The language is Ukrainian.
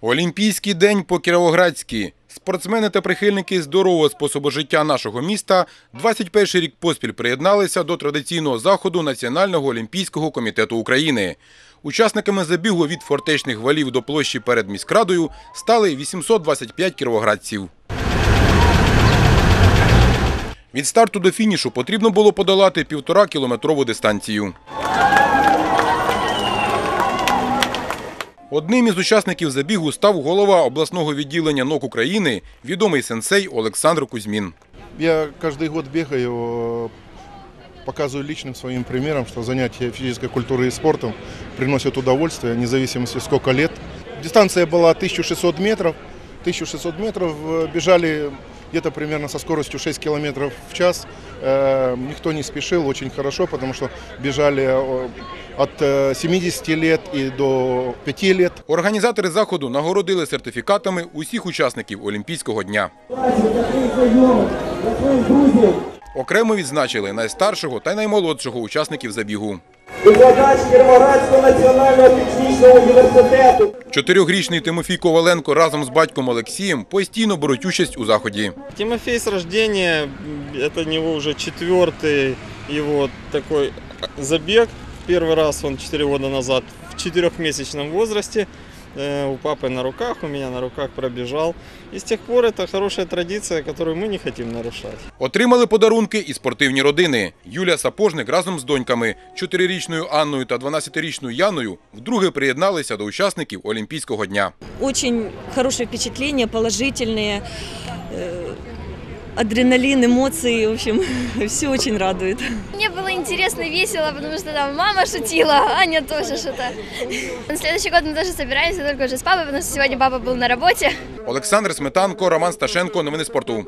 Олімпійський день по кіровоградськи. Спортсмени та прихильники здорового способу життя нашого міста 21 рік поспіль приєдналися до традиційного заходу Національного олімпійського комітету України. Учасниками забігу від фортечних валів до площі перед міськрадою стали 825 кіровоградців. Від старту до фінішу потрібно було подолати півтора кілометрову дистанцію. Одним із учасників забігу став голова обласного відділення НОК України, відомий сенсей Олександр Кузьмін. Я каждый год бегаю, э, показываю личным своим примером, что занятия физической культурой и спортом приносят удовольствие, вне зависимости сколько лет. Дистанция была 1600 метров. 1600 метров э, бежали где-то примерно со скоростью 6 километров в час. Э, Никто не спешил, очень хорошо, потому что бежали э, от э, 70 лет и до 5 лет. Організатори заходу нагородили сертифікатами усіх учасників Олімпійського дня. Окремо відзначили найстаршого та наймолодшого учасників забігу. Викладач Кіровоградського національного технічного університету. Чотирьохрічний Тимофій Коваленко разом з батьком Олексієм постійно беруть участь у заході. Тимофей с рождения, м, это у него уже четвертый его такой забег. Первый раз он 4 года назад в четырехмесячном возрасте э, у папы на руках, у меня на руках пробежал. И с тех пор это хорошая традиция, которую мы не хотим нарушать. Отримали подарунки і спортивні родини. Юлія Сапожник разом з доньками, 4-річною Анною та 12-річною Яною, вдруге приєдналися до учасників Олімпійського дня. Очень хорошие впечатления, положительные. э, Адреналин, эмоции, в общем, все очень радует. Мне было интересно, весело, потому что там мама шутила, а Аня тоже что-то. На следующий год мы тоже собираемся, только уже с папой, потому что сегодня папа был на работе. Олександр Сметанко, Роман Сташенко. Новини спорту.